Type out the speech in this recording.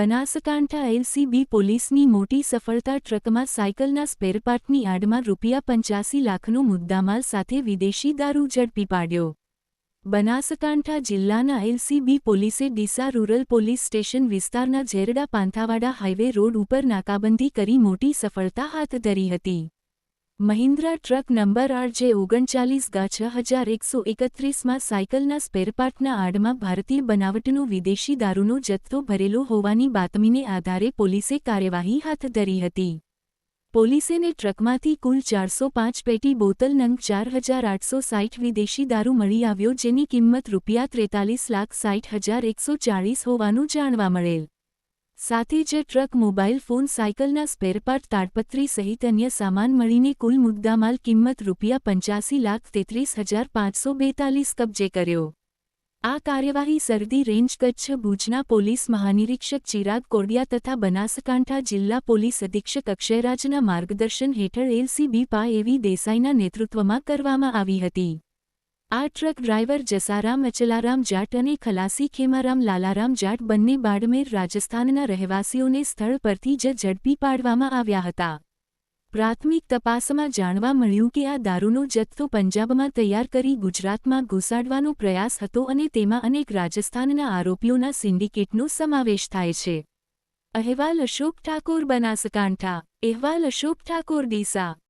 Banaskantha LCB પોલીસની મોટી સફળતા ટ્રકમાં સાયકલના સ્પેરપાર્ટની આડમાં રૂપિયા પંચ્યાસી લાખનો મુદ્દામાલ સાથે વિદેશી દારૂ ઝડપી પાડ્યો. બનાસકાંઠા જિલ્લાના એલસીબી પોલીસે ડીસા રૂરલ પોલીસ સ્ટેશન વિસ્તારના ઝેરડા પાંથાવાડા હાઇવે રોડ ઉપર નાકાબંધી કરી મોટી સફળતા હાથ ધરી હતી. મહિન્દ્રા ટ્રક નંબર આરજે ઓગણચાલીસ ગા છ હજાર એકસો એકત્રીસમાં સાયકલના સ્પેરપાર્ટના આડમાં ભારતીય બનાવટનો વિદેશી દારૂનો જથ્થો ભરેલો હોવાની બાતમીને આધારે પોલીસે કાર્યવાહી હાથ ધરી હતી. પોલીસેને ટ્રકમાંથી કુલ ચારસો પાંચ પેટી બોતલ નંગ ચાર હજાર આઠસો સાઠ વિદેશી દારૂ મળી આવ્યો જેની કિંમત રૂપિયા ત્રેતાલીસ લાખ સાઠ હજાર એકસો ચાળીસ હોવાનું જાણવા મળેલ. સાથે જ ટ્રક મોબાઈલ ફોન સાયકલના સ્પેરપાર્ટ તાડપત્રી સહિત અન્ય સામાન મળીને કુલ મુદ્દામાલ કિંમત રૂપિયા પંચ્યાસી લાખ તેત્રીસ હજાર પાંચસો બેતાલીસ કબજે કર્યો. આ કાર્યવાહી સરદી રેન્જ કચ્છ, ભુજના પોલીસ મહાનિરીક્ષક ચિરાગ કોડિયા તથા બનાસકાંઠા જિલ્લા પોલીસ અધિક્ષક અક્ષયરાજના માર્ગદર્શન હેઠળ એલસીબી પા એવી દેસાઈના નેતૃત્વમાં કરવામાં આવી હતી. આ ટ્રક ડ્રાઈવર જસારામ, અચલારામ જાટ અને ખલાસી ખેમારામ, લાલારામ જાટ બંને બાડમેર રાજસ્થાનના રહેવાસીઓને સ્થળ પરથી જ ઝડપી પાડવામાં આવ્યા હતા. પ્રાથમિક તપાસમાં જાણવા મળ્યું કે આ દારૂનો જથ્થો પંજાબમાં તૈયાર કરી ગુજરાતમાં ઘુસાડવાનો પ્રયાસ હતો અને તેમાં અનેક રાજસ્થાનના આરોપીઓના સિન્ડિકેટનો સમાવેશ થાય છે. અહેવાલ અશોક ઠાકોર, બનાસકાંઠા. અહેવાલ અશોક ઠાકોર, ડીસા.